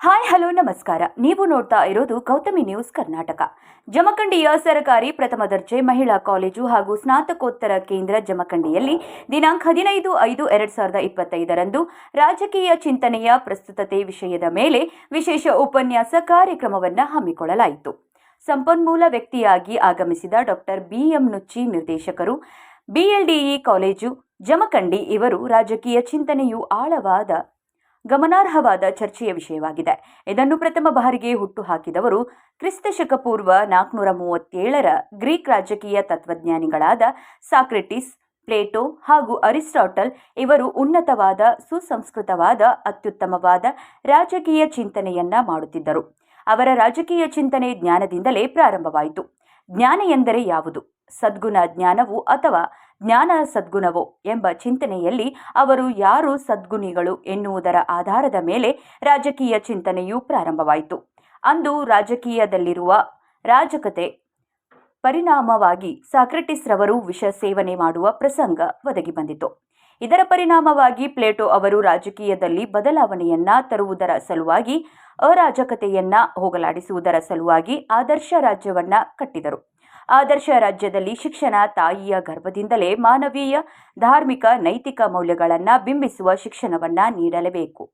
Hi, hello, ನಮಸ್ಕಾರ. ನೀವು ನೋಡ್ತಾ ಇರೋದು ಗೌತಮಿ ನ್ಯೂಸ್ ಕರ್ನಾಟಕ. ಜಮಖಂಡಿಯ ಸರ್ಕಾರಿ ಪ್ರಥಮ ದರ್ಜೆ ಮಹಿಳಾ ಕಾಲೇಜು ಹಾಗೂ ಸ್ನಾತಕೋತ್ತರ ಕೇಂದ್ರ ಜಮಖಂಡಿಯಲ್ಲಿ ದಿನಾಂಕ ಹದಿನೈದು ಐದು ಎರಡ್ ಸಾವಿರದ ಇಪ್ಪತ್ತೈದರಂದು ರಾಜಕೀಯ ಚಿಂತನೆಯ ಪ್ರಸ್ತುತತೆ ವಿಷಯದ ಮೇಲೆ ವಿಶೇಷ ಉಪನ್ಯಾಸ ಕಾರ್ಯಕ್ರಮವನ್ನು ಹಮ್ಮಿಕೊಳ್ಳಲಾಯಿತು. ಸಂಪನ್ಮೂಲ ವ್ಯಕ್ತಿಯಾಗಿ ಆಗಮಿಸಿದ ಡಾಕ್ಟರ್ ಬಿಎಂ ನುಚ್ಚಿ ನಿರ್ದೇಶಕರು, ಬಿಎಲ್ಡಿಇ ಕಾಲೇಜು, ಜಮಖಂಡಿ ಇವರು ರಾಜಕೀಯ ಚಿಂತನೆಯು ಆಳವಾದ ಗಮನಾರ್ಹವಾದ ಚರ್ಚೆಯ ವಿಷಯವಾಗಿದೆ. ಇದನ್ನು ಪ್ರಥಮ ಬಾರಿಗೆ ಹುಟ್ಟುಹಾಕಿದವರು ಕ್ರಿಸ್ತಶಕ ಪೂರ್ವ ನಾಲ್ಕುನೂರ ಮೂವತ್ತೇಳರ ಗ್ರೀಕ್ ರಾಜಕೀಯ ತತ್ವಜ್ಞಾನಿಗಳಾದ ಸಾಕ್ರೆಟಿಸ್, ಪ್ಲೇಟೋ ಹಾಗೂ ಅರಿಸ್ಟಾಟಲ್ ಇವರು ಉನ್ನತವಾದ, ಸುಸಂಸ್ಕೃತವಾದ, ಅತ್ಯುತ್ತಮವಾದ ರಾಜಕೀಯ ಚಿಂತನೆಯನ್ನ ಮಾಡುತ್ತಿದ್ದರು. ಅವರ ರಾಜಕೀಯ ಚಿಂತನೆ ಜ್ಞಾನದಿಂದಲೇ ಪ್ರಾರಂಭವಾಯಿತು. ಜ್ಞಾನ ಎಂದರೆ ಯಾವುದು? ಸದ್ಗುಣ ಜ್ಞಾನವು ಅಥವಾ ಜ್ಞಾನ ಸದ್ಗುಣವೋ ಎಂಬ ಚಿಂತನೆಯಲ್ಲಿ ಅವರು ಯಾರು ಸದ್ಗುಣಿಗಳು ಎನ್ನುವುದರ ಆಧಾರದ ಮೇಲೆ ರಾಜಕೀಯ ಚಿಂತನೆಯು ಪ್ರಾರಂಭವಾಯಿತು. ಅಂದು ರಾಜಕೀಯದಲ್ಲಿರುವ ರಾಜಕತೆ ಪರಿಣಾಮವಾಗಿ ಸಾಕ್ರೆಟಿಸ್ ರವರು ವಿಷ ಸೇವನೆ ಮಾಡುವ ಪ್ರಸಂಗ ಒದಗಿ ಬಂದಿತು. ಇದರ ಪರಿಣಾಮವಾಗಿ ಪ್ಲೇಟೋ ಅವರು ರಾಜಕೀಯದಲ್ಲಿ ಬದಲಾವಣೆಯನ್ನ ತರುವುದರ ಸಲುವಾಗಿ ಅರಾಜಕತೆಯನ್ನ ಹೋಗಲಾಡಿಸುವುದರ ಸಲುವಾಗಿ ಆದರ್ಶ ರಾಜ್ಯವನ್ನ ಕಟ್ಟಿದರು. ಆದರ್ಶ ರಾಜ್ಯದಲ್ಲಿ ಶಿಕ್ಷಣ ತಾಯಿಯ ಗರ್ಭದಿಂದಲೇ ಮಾನವೀಯ, ಧಾರ್ಮಿಕ, ನೈತಿಕ ಮೌಲ್ಯಗಳನ್ನು ಬಿಂಬಿಸುವ ಶಿಕ್ಷಣವನ್ನು ನೀಡಲೇಬೇಕು.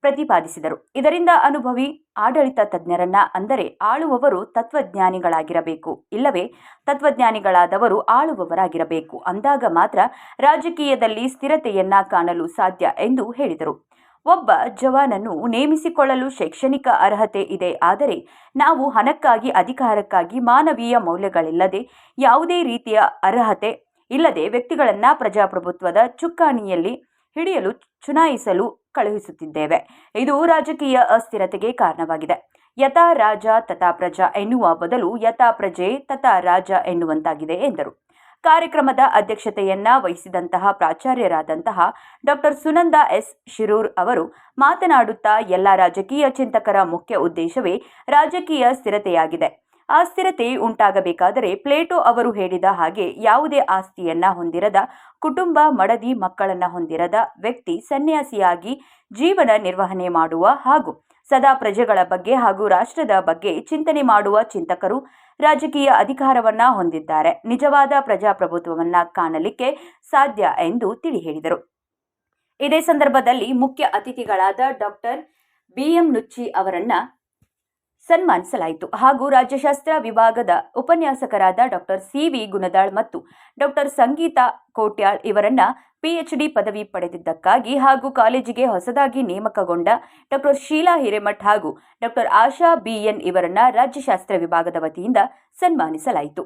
ಪ್ರತಿಪಾದಿಸಿದರು. ಇದರಿಂದ ಅನುಭವಿ, ಆಡಳಿತ ತಜ್ಞರನ್ನ ಅಂದರೆ ಆಳುವವರು ತತ್ವಜ್ಞಾನಿಗಳಾಗಿರಬೇಕು. ಇಲ್ಲವೇ, ತತ್ವಜ್ಞಾನಿಗಳಾದವರು ಆಳುವವರಾಗಿರಬೇಕು. ಅಂದಾಗ ಮಾತ್ರ ರಾಜಕೀಯದಲ್ಲಿ ಸ್ಥಿರತೆಯನ್ನ ಕಾಣಲು ಸಾಧ್ಯ ಎಂದು ಹೇಳಿದರು. ಒಬ್ಬ ಜವಾನನ್ನು ನೇಮಿಸಿಕೊಳ್ಳಲು ಶೈಕ್ಷಣಿಕ ಅರ್ಹತೆ ಇದೆ. ಆದರೆ ನಾವು ಹಣಕ್ಕಾಗಿ, ಅಧಿಕಾರಕ್ಕಾಗಿ ಮಾನವೀಯ ಮೌಲ್ಯಗಳಿಲ್ಲದೆ ಯಾವುದೇ ರೀತಿಯ ಅರ್ಹತೆ ಇಲ್ಲದೆ ವ್ಯಕ್ತಿಗಳನ್ನು ಪ್ರಜಾಪ್ರಭುತ್ವದ ಚುಕ್ಕಾಣಿಯಲ್ಲಿ ಹಿಡಿಯಲು, ಚುನಾಯಿಸಲು ಕಳುಹಿಸುತ್ತಿದ್ದೇವೆ. ಇದು ರಾಜಕೀಯ ಅಸ್ಥಿರತೆಗೆ ಕಾರಣವಾಗಿದೆ. ಯಥಾ ರಾಜ ತಥಾ ಪ್ರಜಾ ಎನ್ನುವ ಬದಲು ಯಥಾ ಪ್ರಜೆ ತಥಾ ರಾಜ ಎನ್ನುವಂತಾಗಿದೆ ಎಂದರು. ಕಾರ್ಯಕ್ರಮದ ಅಧ್ಯಕ್ಷತೆಯನ್ನ ವಹಿಸಿದಂತಹ ಪ್ರಾಚಾರ್ಯರಾದಂತಹ ಡಾಕ್ಟರ್ ಸುನಂದ ಎಸ್ ಶಿರೂರ್ ಅವರು ಮಾತನಾಡುತ್ತಾ ಎಲ್ಲ ರಾಜಕೀಯ ಚಿಂತಕರ ಮುಖ್ಯ ಉದ್ದೇಶವೇ ರಾಜಕೀಯ ಸ್ಥಿರತೆಯಾಗಿದೆ. ಆ ಸ್ಥಿರತೆ ಉಂಟಾಗಬೇಕಾದರೆ ಪ್ಲೇಟೋ ಅವರು ಹೇಳಿದ ಹಾಗೆ ಯಾವುದೇ ಆಸ್ತಿಯನ್ನ ಹೊಂದಿರದ, ಕುಟುಂಬ, ಮಡದಿ ಮಕ್ಕಳನ್ನ ಹೊಂದಿರದ ವ್ಯಕ್ತಿ ಸನ್ಯಾಸಿಯಾಗಿ ಜೀವನ ನಿರ್ವಹಣೆ ಮಾಡುವ ಹಾಗೂ ಸದಾ ಪ್ರಜೆಗಳ ಬಗ್ಗೆ ಹಾಗೂ ರಾಷ್ಟ್ರದ ಬಗ್ಗೆ ಚಿಂತನೆ ಮಾಡುವ ಚಿಂತಕರು ರಾಜಕೀಯ ಅಧಿಕಾರವನ್ನ ಹೊಂದಿದ್ದಾರೆ. ನಿಜವಾದ ಪ್ರಜಾಪ್ರಭುತ್ವವನ್ನ ಕಾಣಲಿಕ್ಕೆ ಸಾಧ್ಯ ಎಂದು ತಿಳಿ ಹೇಳಿದರು. ಇದೇ ಸಂದರ್ಭದಲ್ಲಿ ಮುಖ್ಯ ಅತಿಥಿಗಳಾದ ಡಾಕ್ಟರ್ ಬಿಎಂ ನುಚ್ಚಿ ಅವರನ್ನ ಸನ್ಮಾನಿಸಲಾಯಿತು. ಹಾಗೂ ರಾಜ್ಯಶಾಸ್ತ್ರ ವಿಭಾಗದ ಉಪನ್ಯಾಸಕರಾದ ಡಾಕ್ಟರ್ ಸಿ ವಿ ಗುಣದಾಳ್ ಮತ್ತು ಡಾಕ್ಟರ್ ಸಂಗೀತಾ ಕೋಟ್ಯಾಳ್ ಇವರನ್ನ ಪಿಎಚ್ಡಿ ಪದವಿ ಪಡೆದಿದ್ದಕ್ಕಾಗಿ ಹಾಗೂ ಕಾಲೇಜಿಗೆ ಹೊಸದಾಗಿ ನೇಮಕಗೊಂಡ ಡಾಕ್ಟರ್ ಶೀಲಾ ಹಿರೇಮಠ್ ಹಾಗೂ ಡಾಕ್ಟರ್ ಆಶಾ ಬಿಎನ್ ಇವರನ್ನ ರಾಜ್ಯಶಾಸ್ತ್ರ ವಿಭಾಗದ ವತಿಯಿಂದ ಸನ್ಮಾನಿಸಲಾಯಿತು.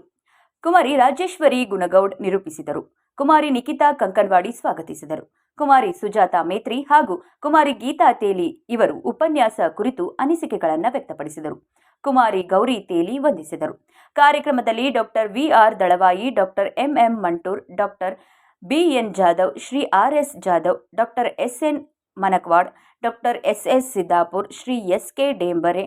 ಕುಮಾರಿ ರಾಜೇಶ್ವರಿ ಗುಣಗೌಡ್ ನಿರೂಪಿಸಿದರು. ಕುಮಾರಿ ನಿಖಿತಾ ಕಂಕನ್ವಾಡಿ ಸ್ವಾಗತಿಸಿದರು. ಕುಮಾರಿ ಸುಜಾತಾ ಮೇತ್ರಿ ಹಾಗೂ ಕುಮಾರಿ ಗೀತಾ ತೇಲಿ ಇವರು ಉಪನ್ಯಾಸ ಕುರಿತು ಅನಿಸಿಕೆಗಳನ್ನು ವ್ಯಕ್ತಪಡಿಸಿದರು. ಕುಮಾರಿ ಗೌರಿ ತೇಲಿ ವಂದಿಸಿದರು. ಕಾರ್ಯಕ್ರಮದಲ್ಲಿ doctor VR Dalavayi doctor MM Mantur doctor BN Jadhav, Shri R S Jadhav doctor SN Manakwad doctor S S Siddapur, Shri S K Dembare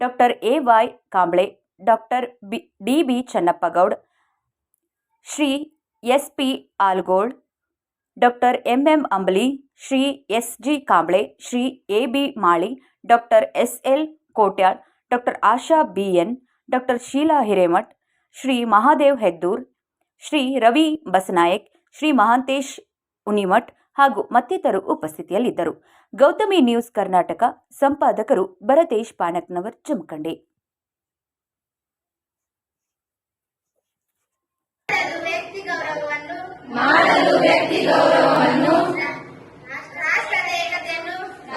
doctor A Y Kamble doctor B, D B Channappagoud Shri S P Algol, doctor M M Ambali, Shri S G Kamble, Shri A B Mali, doctor S L Kotyal, doctor Asha B N, doctor Sheela Hiremath, Shri Mahadev Heddur, Shri Ravi Basanayak, Shri Mahantesh Unimath ಹಾಗೂ ಮತ್ತಿತರರು ಉಪಸ್ಥಿತಿಯಲ್ಲಿದ್ದರು. Gautami news Karnataka, ಸಂಪಾದಕರು ಭರತೇಶ್ ಪಾಣಕ್ನವರ್ ಜಮಖಂಡಿ ಮಾಡಲು ವ್ಯಕ್ತಿ ಗೌರವವನ್ನು ಮಾಡಲು ವ್ಯಕ್ತಿ ಗೌರವವನ್ನು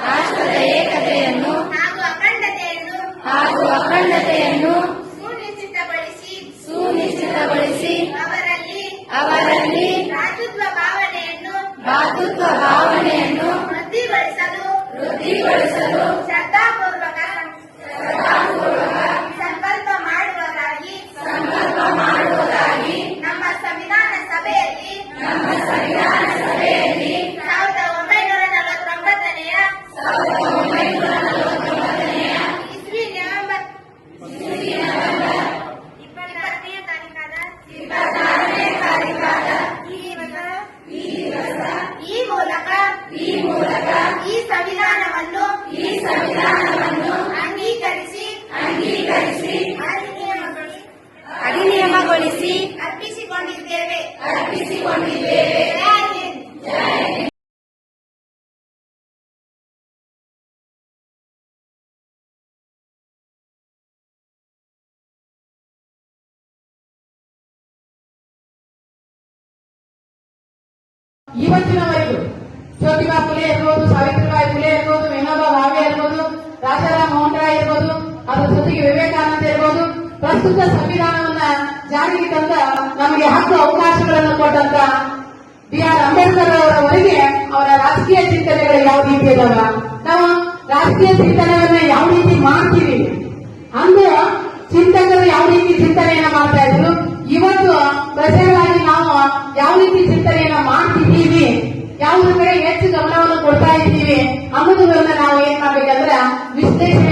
ರಾಷ್ಟ್ರದ ಏಕತೆಯನ್ನು ಹಾಗೂ ಅಖಂಡತೆಯನ್ನು ಹಾಗೂ ಅಖಂಡತೆಯನ್ನು ಸುನಿಶ್ಚಿತಗೊಳಿಸಿ ಸುನಿಶ್ಚಿತಗೊಳಿಸಿ ಅವರಲ್ಲಿ ಅವರಲ್ಲಿ ಭ್ರಾತೃತ್ವ ಭಾವನೆಯನ್ನು ಭಾತೃತ್ವ ಭಾವನೆಯನ್ನು ವೃದ್ಧಿಗೊಳಿಸಲು ವೃದ್ಧಿಗೊಳಿಸಲು ಸಂವಿಧಾನವನ್ನು ಅಂಗೀಕರಿಸಿ ಅಂಗೀಕರಿಸಿ ಅಧಿನಿಯಮಗೊಳಿಸಿ ಅರ್ಪಿಸಿಕೊಂಡಿದ್ದೇವೆ ಅರ್ಪಿಸಿಕೊಂಡಿದ್ದೇವೆ ಇವತ್ತಿನವರೆಗೂ ಜ್ಯೋತಿಬಾ ಫುಲೆ ಇರ್ಬೋದು ಸಾವಿತ್ರಿ ಇರ್ಬೋದು, ಅದ್ರ ಜೊತೆಗೆ ವಿವೇಕಾನಂದ ಇರ್ಬೋದು, ಪ್ರಸ್ತುತ ಸಂವಿಧಾನವನ್ನ ಜಾರಿಗೆ ತಂದ ನಮಗೆ ಹಕ್ಕು ಅವಕಾಶಗಳನ್ನು ಕೊಟ್ಟಂತ ಬಿ ಆರ್ ಅಂಬೇಡ್ಕರ್ ಅವರವರೆಗೆ ಅವರ ರಾಜಕೀಯ ಚಿಂತನೆಗಳು ಯಾವ ರೀತಿ ಇದಾವ? ನಾವು ರಾಜಕೀಯ ಚಿಂತನೆಗಳನ್ನ ಯಾವ ರೀತಿ ಮಾಡ್ತೀವಿ? ಅಂದು ಚಿಂತಕರು ಯಾವ ರೀತಿ ಚಿಂತನೆಯನ್ನ ಮಾಡ್ತಾ ಇದ್ರು? ಇವತ್ತು ಪ್ರಜೆಗಳಾಗಿ ನಾವು ಯಾವ ರೀತಿ ಚಿಂತನೆಯನ್ನ ಮಾಡ್ತಿದ್ದೀವಿ? ಯಾವುದ್ರ ಕಡೆ ಹೆಚ್ಚು ಗಮನವನ್ನು ಕೊಡ್ತಾ ಇದ್ದೀವಿ? ಅನ್ನೋದನ್ನ ನಾವು ಏನ್ ಮಾಡ್ಬೇಕಂದ್ರ ವಿಶ್ಲೇಷಣೆ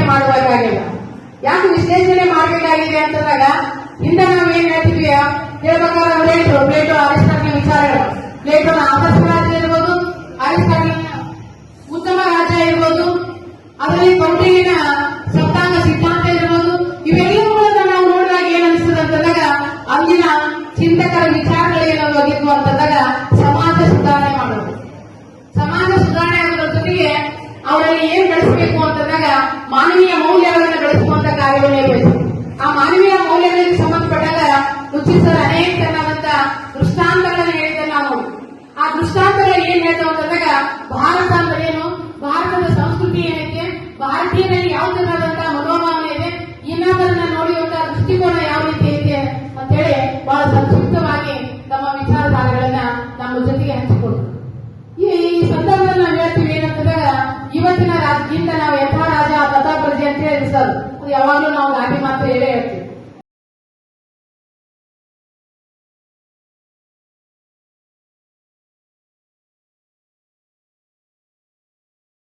ಯಾಕೆ ವಿಶ್ಲೇಷಣೆ ಮಾಡಬೇಕಾಗಿದೆ ಅಂತಂದಾಗ ಹಿಂದೆ ನಾವು ಏನ್ ಹೇಳ್ತೀವಿ ಹೇಳ್ಬೇಕಾದ್ರೆ ಅವ್ರು ಹೇಳಿದ್ರು, ಪ್ಲೇಟೋ ಅರಿಸ್ಟಾಟಲ್ ವಿಚಾರಗಳು. ಪ್ಲೇಟೋನ ಆದರ್ಶ ರಾಜ್ಯ ಇರ್ಬೋದು ಅರಿಸ್ಟಾಟಲ್ ಉತ್ತಮ ರಾಜ್ಯ ಇರ್ಬೋದು, ಅದರಲ್ಲಿ ಕೌಟಿಲಿನ ಸಪ್ತಾಂಗ ಸಿದ್ಧಾಂತ ಇರ್ಬೋದು, ಇವೆಲ್ಲವುಗಳನ್ನ ನಾವು ನೋಡಿದಾಗ ಏನ್ ಅನಿಸ್ತದೆ ಅಂತಂದಾಗ, ಅಂದಿನ ಚಿಂತಕರ ವಿಚಾರಗಳು ಏನಾದ್ರು ಅಂತಂದಾಗ ಸಮಾಜ ಸುಧಾರಣೆ ಮಾಡೋದು. ಸಮಾಜ ಸುಧಾರಣೆ ಆಗೋದ್ರ ಜೊತೆಗೆ ಅವರಲ್ಲಿ ಏನ್ ಬೆಳೆಸಬೇಕು ಅಂತಂದಾಗ, ಮಾನವೀಯ ಬೆಳೆಸುವಂತ ಕಾರ್ಯವನ್ನು ಆ ಮಾನವೀಯ ಮೌಲ್ಯಗಳಿಗೆ ಸಂಬಂಧಪಟ್ಟಾಗ ಸರ್ ಅನೇಕ ತನ್ನದಂತ ದೃಷ್ಟಾಂತಗಳನ್ನು ಹೇಳಿದ ನಾವು ಆ ದೃಷ್ಟಾಂತಗಳು ಏನ್ ಹೇಳ್ತಾವ ಅಂತಂದಾಗ ಭಾರತ ಅಂದ್ರೆ ಏನು? ಭಾರತದ ಸಂಸ್ಕೃತಿ ಏನೈತೆ ಅದು ಯಾವಾಗಲೂ ನಾವು ಗಾಡಿ ಮಾತ್ರ ಹೇಳೇ ಹೇಳ್ತೀವಿ